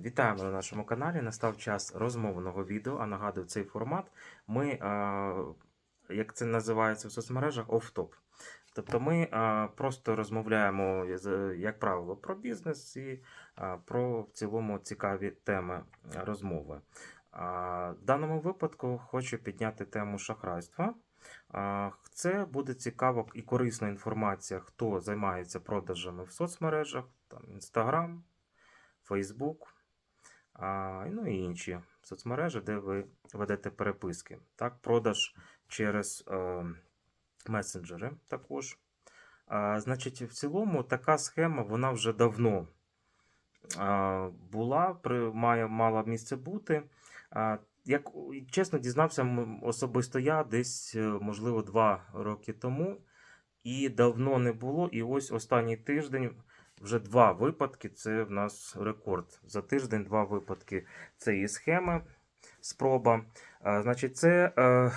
Вітаємо на нашому каналі. Настав час розмовного відео. А нагадую, цей формат ми, як це називається в соцмережах, оф-топ. Тобто ми просто розмовляємо, як правило, про бізнес і про в цілому цікаві теми розмови. В даному випадку хочу підняти тему шахрайства. Це буде цікаво і корисна інформація, хто займається продажами в соцмережах, там Instagram, Facebook, ну і інші соцмережі, де ви ведете переписки. Так, продаж через е, месенджери також. Значить, в цілому така схема вона вже давно була, має, мала місце бути. Як чесно дізнався особисто я десь, е, можливо, два роки тому, і давно не було. І ось останній тиждень вже два випадки. Це в нас рекорд. За тиждень два випадки цієї схеми. Спроба. А, значить, це. Е,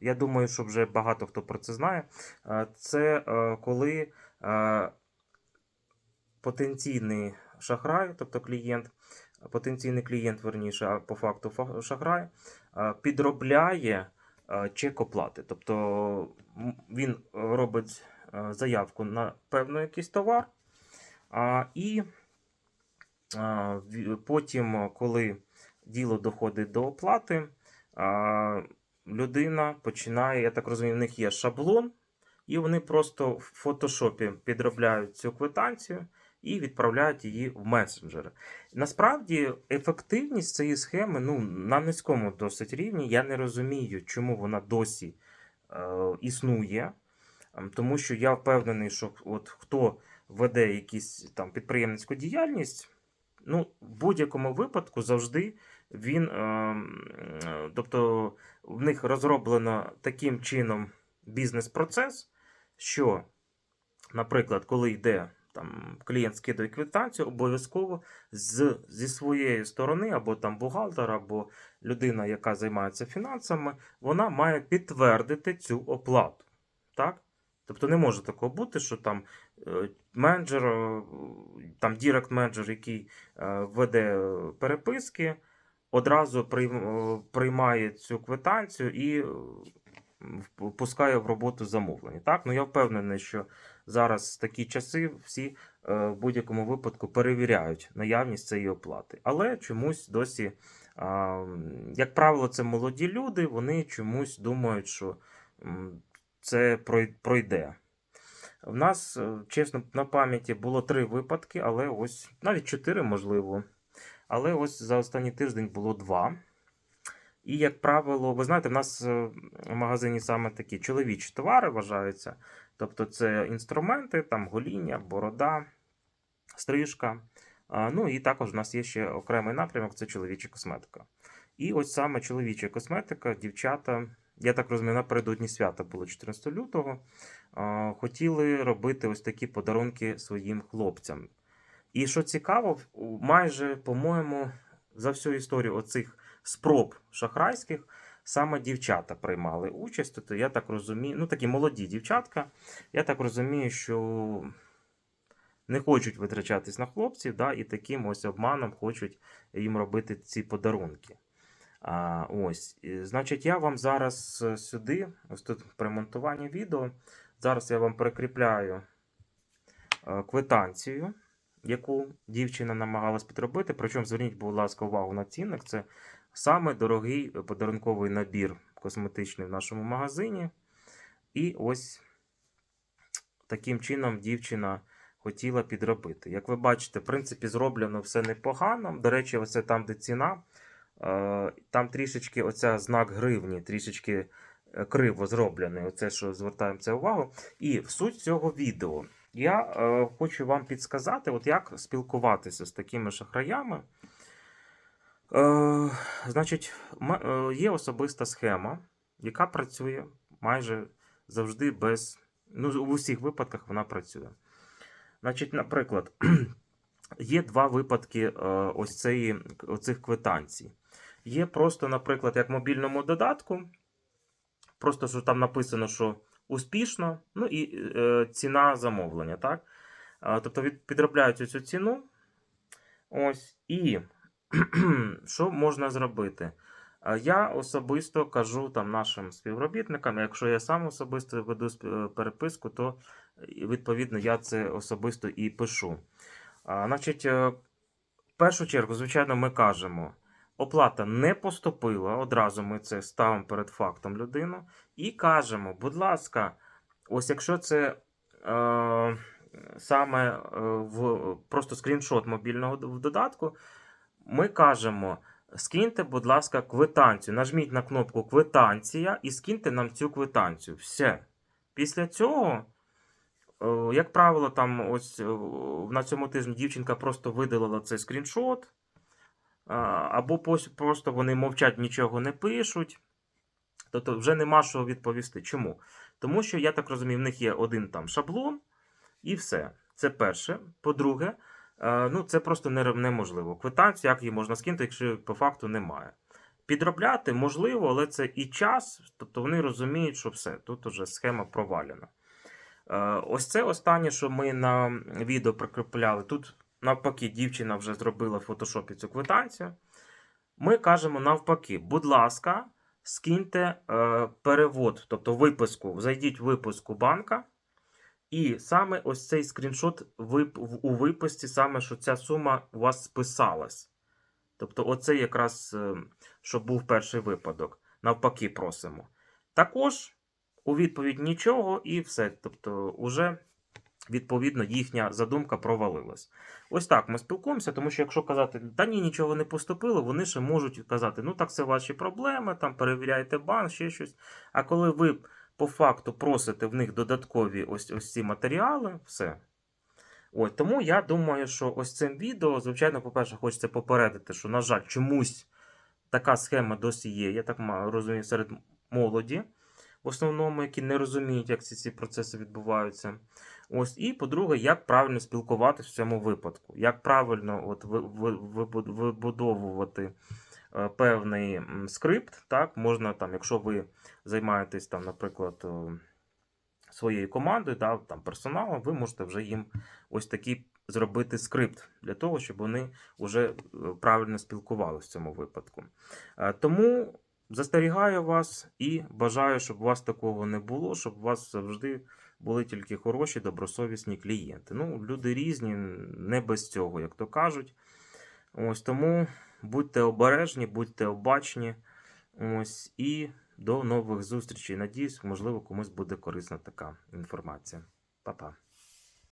я думаю, що вже багато хто про це знає. Е, Це е, коли е, потенційний шахрай, тобто клієнт, потенційний клієнт, верніше, а по факту шахрай, е, підробляє е, чек оплати. Тобто він робить е, заявку на певний якийсь товар, а, і а, потім, коли діло доходить до оплати, а, людина починає, я так розумію, в них є шаблон, і вони просто в фотошопі підробляють цю квитанцію і відправляють її в месенджери. Насправді, ефективність цієї схеми ну, на низькому досить рівні. Я не розумію, чому вона досі е, існує. Ем, Тому що я впевнений, що от хто веде якісь там підприємницьку діяльність, ну, в будь-якому випадку завжди він, ем, е, тобто в них розроблено таким чином бізнес-процес, що, наприклад, коли йде там клієнт скидує квитанцію, обов'язково з, зі своєї сторони, або там бухгалтер, або людина, яка займається фінансами, вона має підтвердити цю оплату. Так? Тобто не може такого бути, що там е, менеджер, там дірект менеджер, який е, веде переписки, одразу е, приймає цю квитанцію і е, вп- пускає в роботу замовлення. Так? Ну, я впевнений, що зараз такі часи всі в будь-якому випадку перевіряють наявність цієї оплати. Але чомусь досі, як правило, це молоді люди, вони чомусь думають, що це пройде. В нас, е, чесно, на пам'яті було три випадки, але ось навіть чотири, можливо. Але ось за останній тиждень було два. І, як правило, ви знаєте, в нас е, в магазині саме такі чоловічі товари вважаються. Тобто це інструменти, там гоління, борода, стрижка. Ну і також у нас є ще окремий напрямок це чоловіча косметика. І ось саме чоловіча косметика, дівчата, я так розумію, напередодні свята було 14 лютого. Хотіли робити ось такі подарунки своїм хлопцям. І що цікаво, майже, по-моєму, за всю історію оцих спроб шахрайських саме дівчата приймали участь. Тобто, я так розумію, ну такі молоді дівчатка, я так розумію, що не хочуть витрачатись на хлопців, да, і таким ось обманом хочуть їм робити ці подарунки. А, ось, І, значить, я вам зараз е, сюди, ось тут при монтуванні відео, зараз я вам прикріпляю е, квитанцію, яку дівчина намагалась підробити. Причому зверніть, будь ласка, увагу на цінник. Це саме дорогий подарунковий набір косметичний в нашому магазині. І ось таким чином дівчина хотіла підробити. Як ви бачите, в принципі, зроблено все непогано. До речі, оце там, де ціна, е, там трішечки оця знак гривні, трішечки е, криво зроблений. Оце, що звертаємо це увагу. І в суть цього відео я е, хочу вам підсказати, от як спілкуватися з такими шахраями. Е, значить, е, є особиста схема, яка працює майже завжди без. Ну, в усіх випадках вона працює. Значить, наприклад, є два випадки е, ось цієї, оцих квитанцій. Є просто, наприклад, як мобільному додатку, просто що там написано, що успішно, ну і е, ціна замовлення. так? Е, тобто від, підробляють цю ціну. Ось і що можна зробити? Я особисто кажу там нашим співробітникам, якщо я сам особисто веду е, переписку, то відповідно я це особисто і пишу. Значить, е, в першу чергу, звичайно, ми кажемо, оплата не поступила. Одразу ми це ставимо перед фактом людину і кажемо, будь ласка, ось якщо це е, саме е, в просто скріншот мобільного додатку, ми кажемо. Скиньте, будь ласка, квитанцію. Нажміть на кнопку квитанція і скиньте нам цю квитанцію. Все. Після цього, е, як правило, там ось е, на цьому тижні дівчинка просто видалила цей скріншот, або просто вони мовчать, нічого не пишуть. Тобто вже нема що відповісти. Чому? Тому що, я так розумію, в них є один там шаблон, і все. Це перше. По-друге, е, ну, це просто неможливо. Квитанцію, як її можна скинути, якщо по факту немає. Підробляти можливо, але це і час, тобто вони розуміють, що все, тут уже схема провалена. Е, Ось це останнє, що ми на відео прикріпляли. Тут, навпаки, дівчина вже зробила в фотошопі цю квитанцію. Ми кажемо навпаки, будь ласка, скиньте е, перевод, тобто виписку, зайдіть в виписку банка. І саме ось цей скріншот вип- у виписці, саме що ця сума у вас списалась. Тобто, оце якраз, е, що був перший випадок. Навпаки, просимо. Також у відповідь нічого і все. Тобто, уже відповідно їхня задумка провалилась. Ось так ми спілкуємося, тому що якщо казати, та ні, нічого не поступило, вони ще можуть казати, ну так це ваші проблеми, там перевіряйте банк, ще щось. А коли ви по факту просите в них додаткові ось, ось ці матеріали, все. Ось, тому я думаю, що ось цим відео, звичайно, по-перше, хочеться попередити, що, на жаль, чомусь така схема досі є, я так розумію, серед молоді, в основному, які не розуміють, як ці, ці процеси відбуваються. Ось, і по-друге, як правильно спілкуватися в цьому випадку, як правильно от, ви- ви- вибу- вибудовувати е, певний скрипт. Так, можна там, якщо ви займаєтесь там, наприклад, е, своєю командою, да, там персоналом, ви можете вже їм ось такий зробити скрипт для того, щоб вони вже е, правильно спілкувалися в цьому випадку. Тому застерігаю вас і бажаю, щоб у вас такого не було, щоб у вас завжди були тільки хороші, добросовісні клієнти. Ну, люди різні, не без цього, як то кажуть. Ось тому будьте обережні, будьте обачні. Ось і до нових зустрічей. Надіюсь, можливо, комусь буде корисна така інформація. Па-па.